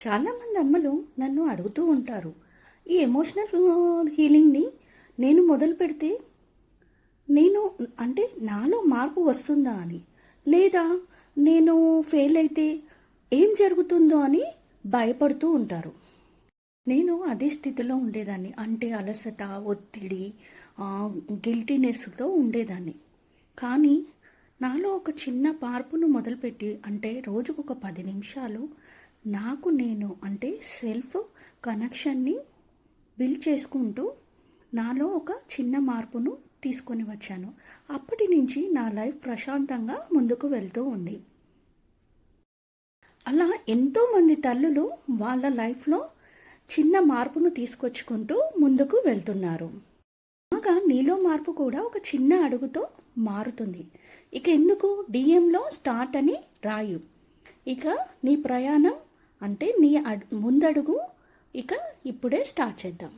చాలామంది అమ్మలు నన్ను అడుగుతూ ఉంటారు ఈ ఎమోషనల్ హీలింగ్ని నేను మొదలు పెడితే నేను అంటే నాలో మార్పు వస్తుందా అని? లేదా నేను ఫెయిల్ అయితే ఏం జరుగుతుందో అని భయపడుతూ ఉంటారు. నేను అదే స్థితిలో ఉండేదాన్ని అంటే అలసట ఒత్తిడి గిల్టీనెస్తో ఉండేదాన్ని. కానీ నాలో ఒక చిన్న మార్పును మొదలుపెట్టి అంటే రోజుకు ఒక పది నిమిషాలు నాకు నేను అంటే సెల్ఫ్ కనెక్షన్ని బిల్డ్ చేసుకుంటూ నాలో ఒక చిన్న మార్పును తీసుకొని వచ్చాను. అప్పటి నుంచి నా లైఫ్ ప్రశాంతంగా ముందుకు వెళ్తూ ఉంది. అలా ఎంతోమంది తల్లులు వాళ్ళ లైఫ్లో చిన్న మార్పును తీసుకొచ్చుకుంటూ ముందుకు వెళ్తున్నారు. బాగా నీలో మార్పు కూడా ఒక చిన్న అడుగుతో మారుతుంది. ఇక ఎందుకు? డిఎంలో స్టార్ట్ అని రాయు. ఇక నీ ప్రయాణం అంటే నీ అడు ముందడుగు ఇక ఇప్పుడే స్టార్ట్ చేద్దాం.